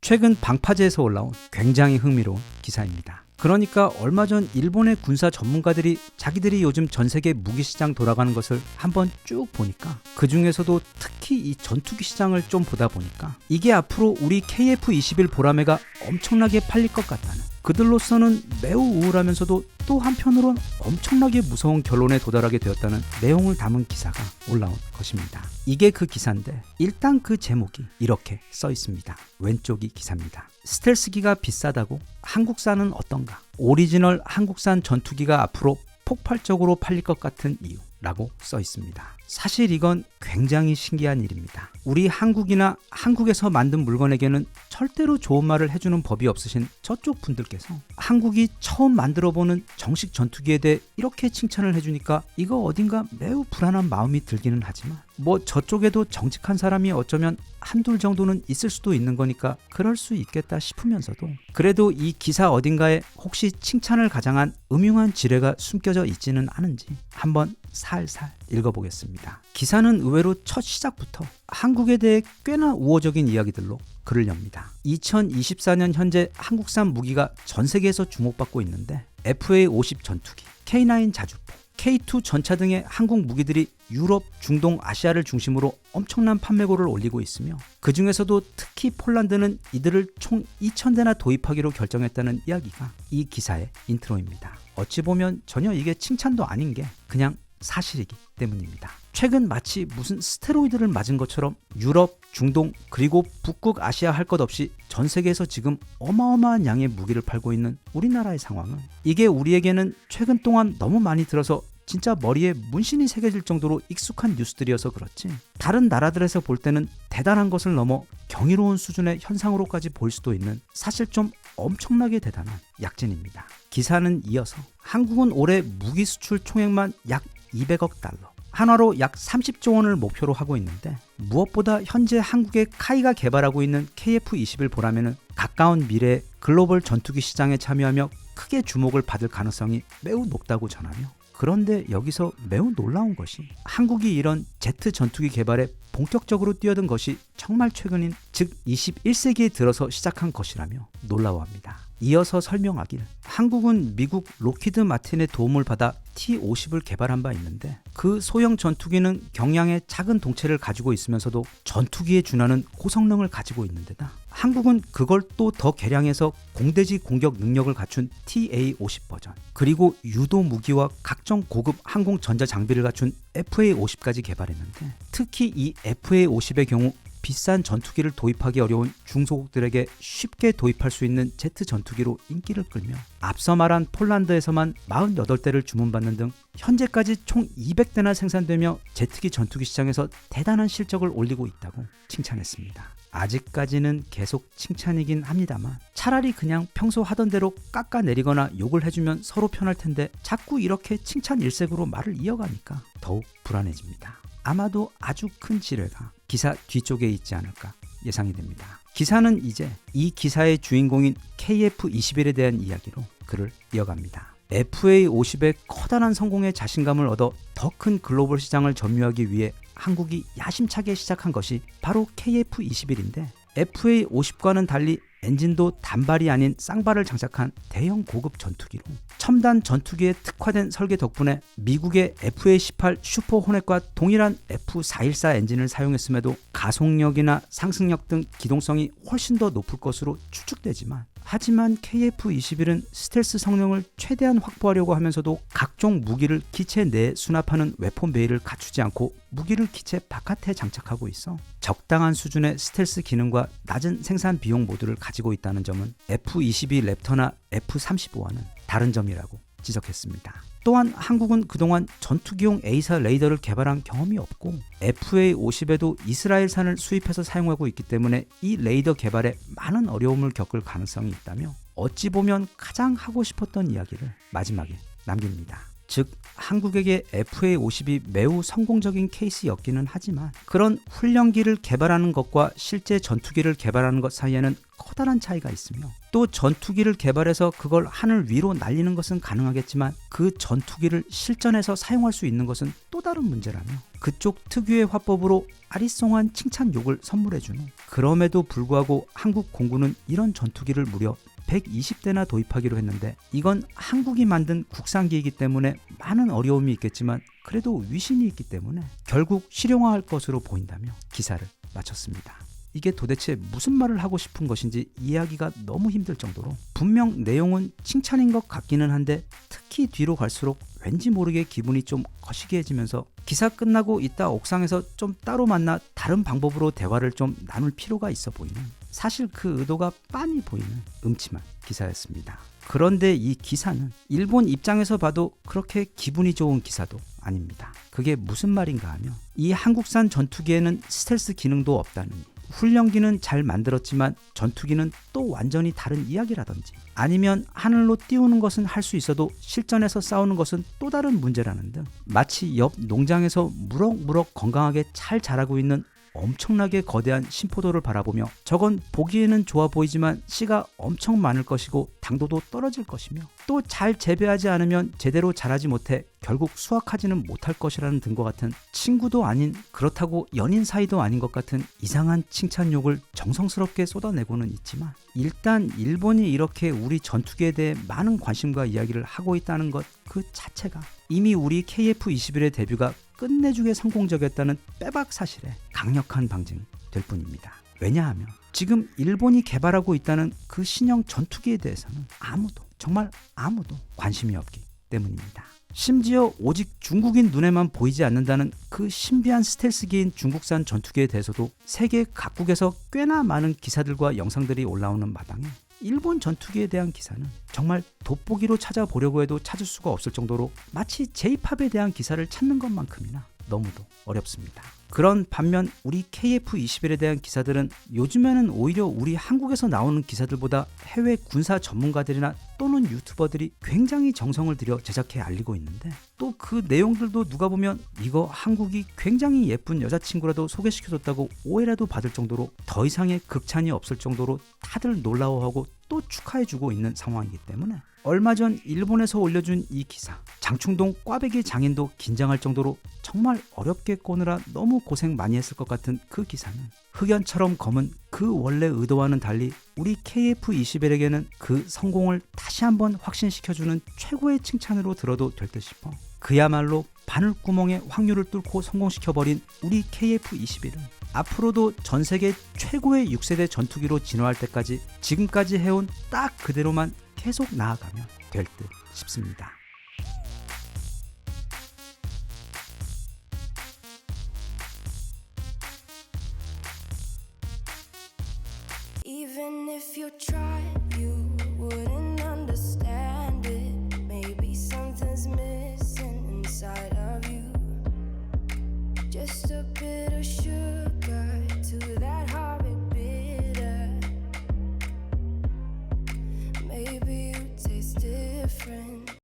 최근 방파제에서 올라온 굉장히 흥미로운 기사입니다. 그러니까 얼마 전 일본의 군사 전문가들이 자기들이 요즘 전 세계 무기 시장 돌아가는 것을 한번 쭉 보니까 그 중에서도 특히 이 전투기 시장을 좀 보다 보니까 이게 앞으로 우리 KF-21 보라매가 엄청나게 팔릴 것 같다는 그들로서는 매우 우울하면서도 또 한편으론 엄청나게 무서운 결론에 도달하게 되었다는 내용을 담은 기사가 올라온 것입니다. 이게 그 기사인데 일단 그 제목이 이렇게 써 있습니다. 왼쪽이 기사입니다. 스텔스기가 비싸다고 한국산은 어떤가? 오리지널 한국산 전투기가 앞으로 폭발적으로 팔릴 것 같은 이유. 라고 써 있습니다. 사실 이건 굉장히 신기한 일입니다. 우리 한국이나 한국에서 만든 물건에게는 절대로 좋은 말을 해주는 법이 없으신 저쪽 분들께서 한국이 처음 만들어 보는 정식 전투기에 대해 이렇게 칭찬을 해주니까 이거 어딘가 매우 불안한 마음이 들기는 하지만 뭐 저쪽에도 정직한 사람이 어쩌면 한둘 정도는 있을 수도 있는 거니까 그럴 수 있겠다 싶으면서도 그래도 이 기사 어딘가에 혹시 칭찬을 가장한 음흉한 지뢰가 숨겨져 있지는 않은지 한번 살살 읽어보겠습니다. 기사는 의외로 첫 시작부터 한국에 대해 꽤나 우호적인 이야기들로 글을 엽니다. 2024년 현재 한국산 무기가 전 세계에서 주목받고 있는데 FA-50 전투기, K9 자주포, K2 전차 등의 한국 무기들이 유럽, 중동, 아시아를 중심으로 엄청난 판매고를 올리고 있으며 그 중에서도 특히 폴란드는 이들을 총 2,000대나 도입하기로 결정했다는 이야기가 이 기사의 인트로입니다. 어찌 보면 전혀 이게 칭찬도 아닌 게 그냥 사실이기 때문입니다. 최근 마치 무슨 스테로이드를 맞은 것처럼 유럽, 중동, 그리고 북극 아시아 할 것 없이 전 세계에서 지금 어마어마한 양의 무기를 팔고 있는 우리나라의 상황은 이게 우리에게는 최근 동안 너무 많이 들어서 진짜 머리에 문신이 새겨질 정도로 익숙한 뉴스들이어서 그렇지 다른 나라들에서 볼 때는 대단한 것을 넘어 경이로운 수준의 현상으로까지 보일 수도 있는 사실 좀 엄청나게 대단한 약진입니다. 기사는 이어서 한국은 올해 무기 수출 총액만 약 200억 달러, 한화로 약 30조 원을 목표로 하고 있는데 무엇보다 현재 한국의 카이가 개발하고 있는 KF-21 보라매는 가까운 미래에 글로벌 전투기 시장에 참여하며 크게 주목을 받을 가능성이 매우 높다고 전하며 그런데 여기서 매우 놀라운 것이 한국이 이런 제트 전투기 개발에 본격적으로 뛰어든 것이 정말 최근인 즉 21세기에 들어서 시작한 것이라며 놀라워합니다. 이어서 설명하길. 한국은 미국 로키드 마틴의 도움을 받아 T-50을 개발한 바 있는데 그 소형 전투기는 경량의 작은 동체를 가지고 있으면서도 전투기에 준하는 고성능을 가지고 있는데다. 한국은 그걸 또 더 개량해서 공대지 공격 능력을 갖춘 TA-50 버전 그리고 유도 무기와 각종 고급 항공 전자 장비를 갖춘 FA-50까지 개발했는데 특히 이 FA-50의 경우 비싼 전투기를 도입하기 어려운 중소국들에게 쉽게 도입할 수 있는 제트 전투기로 인기를 끌며 앞서 말한 폴란드에서만 48대를 주문받는 등 현재까지 총 200대나 생산되며 제트기 전투기 시장에서 대단한 실적을 올리고 있다고 칭찬했습니다. 아직까지는 계속 칭찬이긴 합니다만 차라리 그냥 평소 하던 대로 깎아내리거나 욕을 해주면 서로 편할 텐데 자꾸 이렇게 칭찬 일색으로 말을 이어가니까 더욱 불안해집니다. 아마도 아주 큰 지뢰가 기사 뒤쪽에 있지 않을까 예상이 됩니다. 기사는 이제 이 기사의 주인공인 KF-21에 대한 이야기로 글을 이어갑니다. FA50의 커다란 성공에 자신감을 얻어 더 큰 글로벌 시장을 점유하기 위해 한국이 야심차게 시작한 것이 바로 KF-21인데 FA50과는 달리 엔진도 단발이 아닌 쌍발을 장착한 대형 고급 전투기로 첨단 전투기에 특화된 설계 덕분에 미국의 FA18 슈퍼 호넷과 동일한 F414 엔진을 사용했음에도 가속력이나 상승력 등 기동성이 훨씬 더 높을 것으로 추측되지만 하지만 KF-21은 스텔스 성능을 최대한 확보하려고 하면서도 각종 무기를 기체 내에 수납하는 웨폰 베이를 갖추지 않고 무기를 기체 바깥에 장착하고 있어 적당한 수준의 스텔스 기능과 낮은 생산 비용 모두를 가 지고 있다는 점은 F-22 랩터나 F-35와는 다른 점이라고 지적했습니다. 또한 한국은 그동안 전투기용 A사 레이더를 개발한 경험이 없고 FA-50에도 이스라엘산을 수입해서 사용하고 있기 때문에 이 레이더 개발에 많은 어려움을 겪을 가능성이 있다며 어찌 보면 가장 하고 싶었던 이야기를 마지막에 남깁니다. 즉 한국에게 FA50이 매우 성공적인 케이스였기는 하지만 그런 훈련기를 개발하는 것과 실제 전투기를 개발하는 것 사이에는 커다란 차이가 있으며 또 전투기를 개발해서 그걸 하늘 위로 날리는 것은 가능하겠지만 그 전투기를 실전에서 사용할 수 있는 것은 또 다른 문제라며 그쪽 특유의 화법으로 아리송한 칭찬 욕을 선물해주는 그럼에도 불구하고 한국 공군은 이런 전투기를 무려 120대나 도입하기로 했는데 이건 한국이 만든 국산기이기 때문에 많은 어려움이 있겠지만 그래도 위신이 있기 때문에 결국 실용화할 것으로 보인다며 기사를 마쳤습니다. 이게 도대체 무슨 말을 하고 싶은 것인지 이해하기가 너무 힘들 정도로 분명 내용은 칭찬인 것 같기는 한데 특히 뒤로 갈수록 왠지 모르게 기분이 좀 거시기해지면서 기사 끝나고 이따 옥상에서 좀 따로 만나 다른 방법으로 대화를 좀 나눌 필요가 있어 보이는 사실 그 의도가 빤히 보이는 음침한 기사였습니다. 그런데 이 기사는 일본 입장에서 봐도 그렇게 기분이 좋은 기사도 아닙니다. 그게 무슨 말인가 하면 이 한국산 전투기에는 스텔스 기능도 없다느니 훈련기는 잘 만들었지만 전투기는 또 완전히 다른 이야기라든지 아니면 하늘로 띄우는 것은 할 수 있어도 실전에서 싸우는 것은 또 다른 문제라는 등 마치 옆 농장에서 무럭무럭 건강하게 잘 자라고 있는 엄청나게 거대한 심포도를 바라보며 저건 보기에는 좋아 보이지만 씨가 엄청 많을 것이고 당도도 떨어질 것이며 또 잘 재배하지 않으면 제대로 자라지 못해 결국 수확하지는 못할 것이라는 등과 같은 친구도 아닌 그렇다고 연인 사이도 아닌 것 같은 이상한 칭찬욕을 정성스럽게 쏟아내고는 있지만 일단 일본이 이렇게 우리 전투기에 대해 많은 관심과 이야기를 하고 있다는 것 그 자체가 이미 우리 KF-21의 데뷔가 끝내주게 성공적이었다는 빼박 사실에 강력한 방증이 될 뿐입니다. 왜냐하면 지금 일본이 개발하고 있다는 그 신형 전투기에 대해서는 아무도 정말 아무도 관심이 없기 때문입니다. 심지어 오직 중국인 눈에만 보이지 않는다는 그 신비한 스텔스기인 중국산 전투기에 대해서도 세계 각국에서 꽤나 많은 기사들과 영상들이 올라오는 마당에 일본 전투기에 대한 기사는 정말 돋보기로 찾아보려고 해도 찾을 수가 없을 정도로 마치 J-팝에 대한 기사를 찾는 것만큼이나 너무도 어렵습니다. 그런 반면 우리 KF-21에 대한 기사들은 요즘에는 오히려 우리 한국에서 나오는 기사들보다 해외 군사 전문가들이나 또는 유튜버들이 굉장히 정성을 들여 제작해 알리고 있는데 또 그 내용들도 누가 보면 이거 한국이 굉장히 예쁜 여자친구라도 소개시켜줬다고 오해라도 받을 정도로 더 이상의 극찬이 없을 정도로 다들 놀라워하고 또 축하해주고 있는 상황이기 때문에 얼마 전 일본에서 올려준 이 기사 장충동 꽈배기 장인도 긴장할 정도로 정말 어렵게 꼬느라 너무 고생 많이 했을 것 같은 그 기사는 흑연처럼 검은 그 원래 의도와는 달리 우리 KF-21에게는 그 성공을 다시 한번 확신시켜주는 최고의 칭찬으로 들어도 될 듯 싶어 그야말로 바늘구멍에 확률을 뚫고 성공시켜버린 우리 KF-21은 앞으로도 전 세계 최고의 6세대 전투기로 진화할 때까지 지금까지 해온 딱 그대로만 계속 나아가면 될 듯 싶습니다.